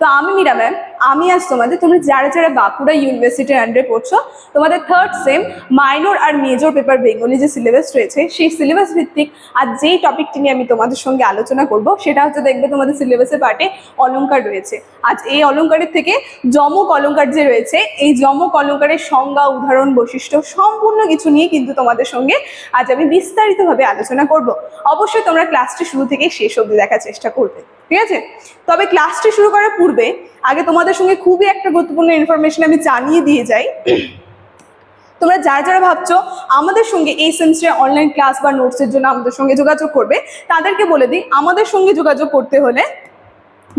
তো আমি মীরা ম্যাম আমি আজ তোমাদের, তোমরা যারা যারা বাঁকুড়া ইউনিভার্সিটির আন্ডারে পড়ছো, তোমাদের থার্ড সেম মাইনর আর মেজর পেপার বেঙ্গলি যে সিলেবাস রয়েছে, সেই সিলেবাস ভিত্তিক আর যেই টপিকটি নিয়ে আমি তোমাদের সঙ্গে আলোচনা করব, সেটা হচ্ছে দেখবে তোমাদের সিলেবাসের পার্টে অলঙ্কার রয়েছে। আজ এই অলংকারের থেকে যমক অলঙ্কার যে রয়েছে, এই যমক অলঙ্কারের সংজ্ঞা, উদাহরণ, বৈশিষ্ট্য সম্পূর্ণ কিছু নিয়ে কিন্তু তোমাদের সঙ্গে আজ আমি বিস্তারিতভাবে আলোচনা করব। অবশ্যই তোমরা ক্লাসটি শুরু থেকে শেষ অবধি দেখার চেষ্টা করবে। ঠিক আছে? তবে ক্লাসটি শুরু করার পূর্বে আগে তোমাদের সঙ্গে খুবই একটা গুরুত্বপূর্ণ ইনফরমেশন আমি জানিয়ে দিয়ে যাই। তোমরা যারা যারা ভাবছ আমাদের সঙ্গে এই সেমিস্টারে অনলাইন ক্লাস বা নোটসের জন্য আমাদের সঙ্গে যোগাযোগ করবে, তাদেরকে বলে দিই, আমাদের সঙ্গে যোগাযোগ করতে হলে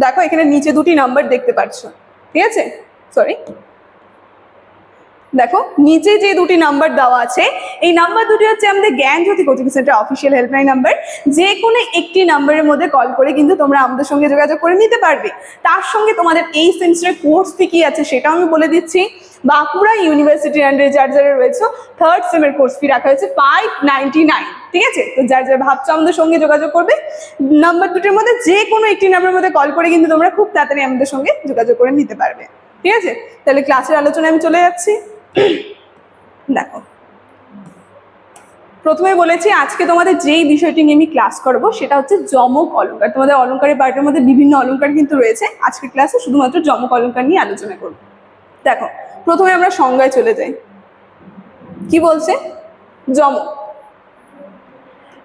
দেখো এখানে নিচে দুটি নাম্বার দেখতে পাচ্ছ ঠিক আছে? সরি দেখো, নিচে যে দুটি নাম্বার দেওয়া আছে, এই নাম্বার দুটি হচ্ছে আমাদের Gyan Jyoti coaching centre official helpline number যে কোনো একটি নাম্বারের মধ্যে কল করে কিন্তু তোমরা আমাদের সঙ্গে যোগাযোগ করে নিতে পারবে। তার সঙ্গে তোমাদের এই সেমিস্টারের কোর্স ফি কি আছে সেটাও আমি বলে দিচ্ছি। বাঁকুড়া ইউনিভার্সিটির আন্ডারে যার যারা রয়েছে থার্ড সেমের কোর্স ফি রাখা হয়েছে ফাইভ নাইনটি নাইন ঠিক আছে? তো যার যার ভাবছ আমাদের সঙ্গে যোগাযোগ করবে নাম্বার দুটির মধ্যে যে কোনো একটি নাম্বারের মধ্যে কল করে কিন্তু তোমরা খুব তাড়াতাড়ি আমাদের সঙ্গে যোগাযোগ করে নিতে পারবে। ঠিক আছে? তাহলে ক্লাসের আলোচনায় আমি চলে যাচ্ছি। দেখো। প্রথমে বলেছি আজকে তোমাদের যেই বিষয়টি নিয়ে আমি ক্লাস করব, সেটা হচ্ছে জমক অলংকার তোমাদের অলংকারের পার্টের মধ্যে বিভিন্ন অলংকার কিন্তু রয়েছে। আজকে ক্লাসে শুধুমাত্র জমক অলংকার নিয়ে আলোচনা করব। দেখো, প্রথমে আমরা সংজ্ঞায় চলে যাই। কি বলছে? যমক।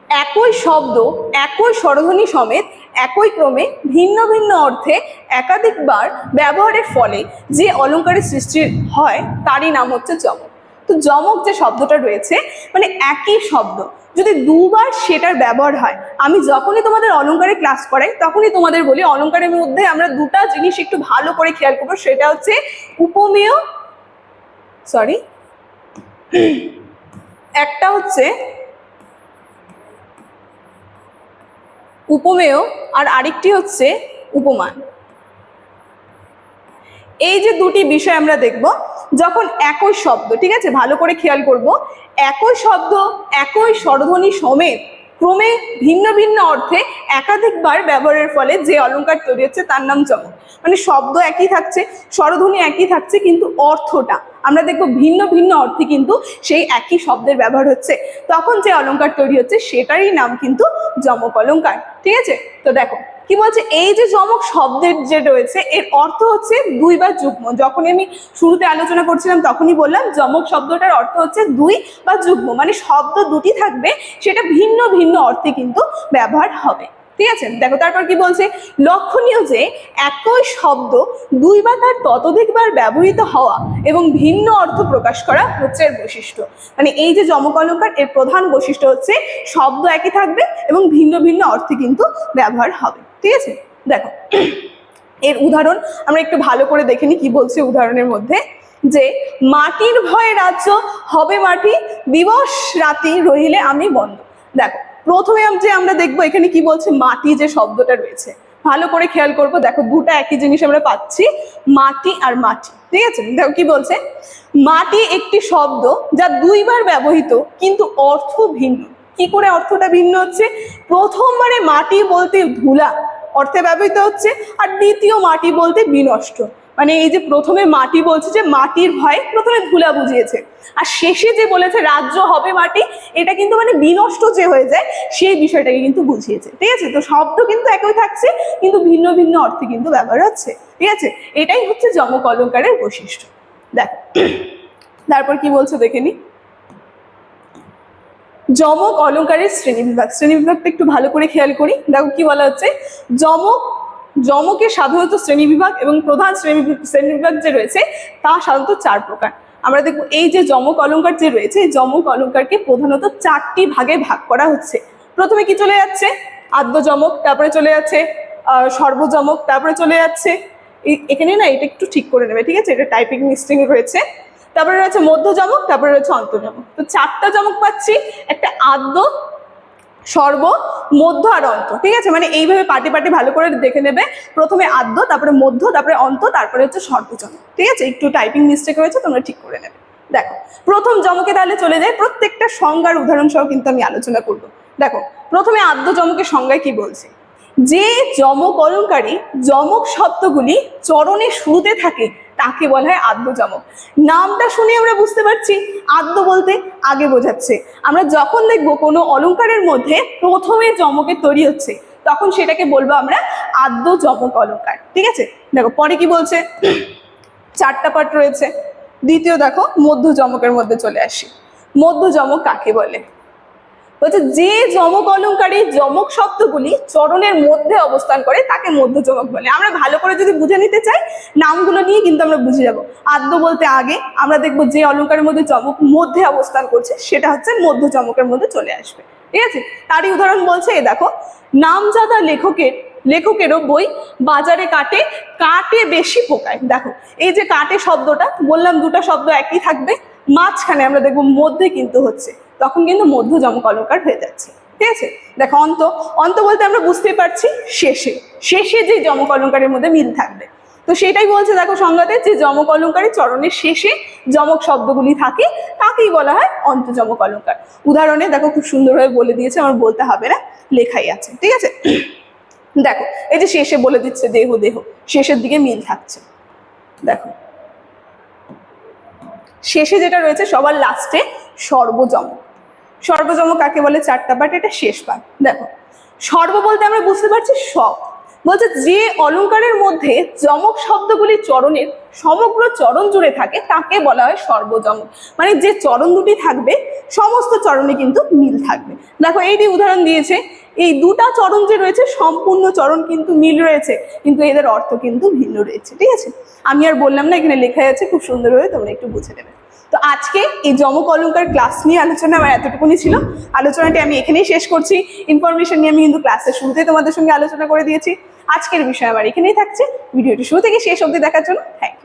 একই শব্দ, একই স্বরধ্বনি সমেত একই ক্রমে ভিন্ন ভিন্ন অর্থে একাধিকবার ব্যবহারের ফলে যে অলংকারের সৃষ্টি হয় তারই নাম হচ্ছে যমক। তো যমক যে শব্দটা রয়েছে মানে একই শব্দ। যদি দুবার সেটার ব্যবহার হয় আমি যখনই তোমাদের অলংকারে ক্লাস করাই তখনই তোমাদের বলি অলংকারের মধ্যে আমরা দুটা জিনিস একটু ভালো করে খেয়াল করব সেটা হচ্ছে উপমেয় সরি একটা হচ্ছে উপমেয় আর আরেকটি হচ্ছে উপমান। এই যে দুটি বিষয় আমরা দেখব, যখন একই শব্দ, ঠিক আছে? ভালো করে খেয়াল করব। একই শব্দ, একই স্বরধ্বনি সমেত ক্রমে ভিন্ন ভিন্ন অর্থে একাধিকবার ব্যবহারের ফলে যে অলঙ্কার তৈরি হচ্ছে তার নাম চমক। মানে শব্দ একই থাকছে, স্বরধ্বনি একই থাকছে, কিন্তু অর্থটা আমরা দেখব ভিন্ন ভিন্ন অর্থে কিন্তু সেই একই শব্দের ব্যবহার হচ্ছে। তখন যে অলঙ্কার তৈরি হচ্ছে সেটারই নাম কিন্তু যমক অলঙ্কার, ঠিক আছে? তো দেখো, কি বলছে? এই যে যমক শব্দের যে রয়েছে, এর অর্থ হচ্ছে দুই বা যুগ্ম। যখনই আমি শুরুতে আলোচনা করছিলাম তখনই বললাম যমক শব্দটার অর্থ হচ্ছে দুই বা যুগ্ম। মানে শব্দ দুটি থাকবে, সেটা ভিন্ন ভিন্ন অর্থে কিন্তু ব্যবহার হবে। ঠিক আছে? দেখো, তারপর কি বলছে? লক্ষণীয় যে একই শব্দ দুই বা তার ততোধিকবার ব্যবহৃত হওয়া এবং ভিন্ন অর্থ প্রকাশ করা হচ্ছে এর বৈশিষ্ট্য। মানে এই যে যমক অলঙ্কার এর প্রধান বৈশিষ্ট্য হচ্ছে শব্দ একই থাকবে এবং ভিন্ন ভিন্ন অর্থে কিন্তু ব্যবহার হবে। ঠিক আছে? দেখো, এর উদাহরণ আমরা একটু ভালো করে দেখে নিই কি বলছে উদাহরণের মধ্যে। যে, মাটির ভয়ে রাজ্য হবে মাটি, দিবস রাতি রহিলে আমি বন্ধ। দেখো প্রথমে যে আমরা দেখব এখানে কি বলছে, মাটি যে শব্দটা রয়েছে। ভালো করে খেয়াল করব, দেখো দুটা একই জিনিস আমরা পাচ্ছি, মাটি আর মাটি, ঠিক আছে? দেখো কি বলছে? মাটি একটি শব্দ যা দুইবার ব্যবহৃত, কিন্তু অর্থ ভিন্ন। কি করে অর্থটা ভিন্ন হচ্ছে? প্রথমবারে মাটি বলতে ধুলা, অর্থে ব্যবহৃত হচ্ছে, আর দ্বিতীয় মাটি বলতে বিনষ্ট। মানে এই যে প্রথমে মাটি বলছে যে মাটির ভয় প্রথমে ধুলা বুঝিয়েছে। আর শেষে যে বলেছে রাজ্য হবে মাটি, এটা কিন্তু মানে বিনষ্ট যে হয়ে যায়, সেই বিষয়টাকে কিন্তু বুঝিয়েছে। ঠিক আছে? তো শব্দ কিন্তু একই থাকছে, কিন্তু ভিন্ন ভিন্ন অর্থে কিন্তু ব্যবহার হচ্ছে। ঠিক আছে? এটাই হচ্ছে যমক অলঙ্কারের বৈশিষ্ট্য। দেখো, তারপর কি বলছো দেখে নি? যমক অলঙ্কারের শ্রেণি বিভাগ। শ্রেণি বিভাগটা একটু ভালো করে খেয়াল করি। দেখো কি বলা হচ্ছে? যমক যমকের সাধারণত শ্রেণি বিভাগ এবং প্রধান শ্রেণি শ্রেণি বিভাগ যে রয়েছে তা সাধারণত চার প্রকার। আমরা দেখব এই যে যমক অলঙ্কার যে রয়েছে এই যমক অলঙ্কারকে প্রধানত চারটি ভাগে ভাগ করা হচ্ছে। প্রথমে কি চলে যাচ্ছে? আদ্য যমক তারপরে চলে যাচ্ছে আহ, সর্বযমক তারপরে চলে যাচ্ছে। এখানে না এটা একটু ঠিক করে নেবে ঠিক আছে? এটা টাইপিং মিস্টেক রয়েছে। তারপরে রয়েছে মধ্য যমক তারপরে রয়েছে অন্তর্যমক। তো চারটা যমক পাচ্ছি একটা আদ্য সর্ব মধ্য আর অন্ত, ঠিক আছে? মানে এইভাবে পাটি পাটি ভালো করে দেখে নেবে। প্রথমে আদ্য, তারপরে মধ্য, তারপরে অন্ত, তারপরে হচ্ছে সর্বজম ঠিক আছে? একটু টাইপিং মিস্টেক রয়েছে তোমরা ঠিক করে নেবে। দেখো, প্রথম জমকে তাহলে চলে যায় প্রত্যেকটা সংজ্ঞার উদাহরণ সহ কিন্তু আমি আলোচনা করব। দেখো, প্রথমে আদ্য জমকের সংজ্ঞায় কি বলছে? যে যমক অলঙ্কারী যমক শব্দগুলি চরণের শুরুতে থাকে তাকে বলা হয় আদ্য যমক নামটা শুনে আমরা বুঝতে পারছি, আদ্য বলতে আগে বোঝাচ্ছে। আমরা যখন দেখব কোনো অলংকারের মধ্যে প্রথমে যমকের তৈরি হচ্ছে, তখন সেটাকে বলব আমরা আদ্য যমক অলংকার ঠিক আছে? দেখো, পরে কি বলছে? চারটা পার্ট রয়েছে। দ্বিতীয় দেখো মধ্য যমকের মধ্যে চলে আসি। মধ্য যমক কাকে বলে? বলছে, যে যমক অলঙ্কারী যমক শব্দগুলি চরণের মধ্যে অবস্থান করে, তাকে মধ্য যমক বলে। আমরা ভালো করে যদি বুঝে নিতে চাই, নামগুলো নিয়ে কিন্তু আমরা বুঝে যাব। আদ্য বলতে আগে, আমরা দেখব যে অলঙ্কারের মধ্যে যমক মধ্যে অবস্থান করছে, সেটা হচ্ছে মধ্য যমকের মধ্যে চলে আসবে। ঠিক আছে? তারই উদাহরণ বলছে এই দেখো, নামজাদা লেখকের, লেখকেরও বই বাজারে কাটে কাটে বেশি পোকায়। দেখো, এই যে কাটে শব্দটা, বললাম দুটো শব্দ একই থাকবে মাঝখানে আমরা দেখব মধ্যে কিন্তু হচ্ছে, তখন কিন্তু মধ্য যমক অলঙ্কার হয়ে যাচ্ছে, ঠিক আছে? দেখো, অন্ত অন্ত বলতে আমরা বুঝতে পারছি শেষে শেষে যে যমক অলঙ্কারের মধ্যে মিল থাকবে। তো সেটাই বলছে, দেখো, সংজ্ঞাতে যে যমক অলঙ্কারের চরণের শেষে যমক শব্দগুলি থাকে, তাকেই বলা হয় অন্তযমক অলঙ্কার উদাহরণে, দেখো, খুব সুন্দরভাবে বলে দিয়েছে, আমার বলতে হবে না, লেখাই আছে, ঠিক আছে? দেখো, এই যে শেষে বলে দিচ্ছে দেহ দেহ, শেষের দিকে মিল থাকছে, দেখো। শেষে যেটা রয়েছে, সবার লাস্টে সর্বজম। সর্বজম কাকে বলে চারটা পার্ট? এটা শেষ পার্ট। দেখো, সর্ব বলতে আমরা বুঝতে পারছি সব। বলছে যে অলঙ্কারের মধ্যে যমক শব্দগুলি চরণের সমগ্র চরণ জুড়ে থাকে, তাকে বলা হয় সর্বজমক মানে যে চরণ দুটি থাকবে, সমস্ত চরণে কিন্তু মিল থাকবে। দেখো, এই যে উদাহরণ দিয়েছে, এই দুটা চরণ যে রয়েছে, সম্পূর্ণ চরণ কিন্তু মিল রয়েছে, কিন্তু এদের অর্থ কিন্তু ভিন্ন রয়েছে। ঠিক আছে? আমি আর বললাম না, এখানে লেখা আছে, খুব সুন্দরভাবে তোমরা একটু বুঝে নেবে। তো আজকে এই যমক অলঙ্কার ক্লাস নিয়ে আলোচনা আমার এতটুকুনি ছিল। আলোচনাটি আমি এখানেই শেষ করছি। ইনফরমেশন নিয়ে আমি কিন্তু ক্লাসের শুরুতে তোমাদের সঙ্গে আলোচনা করে দিয়েছি। আজকের বিষয় আমার এখানেই থাকছে। ভিডিওটি শুরু থেকে শেষ অবধি দেখার জন্য থ্যাংক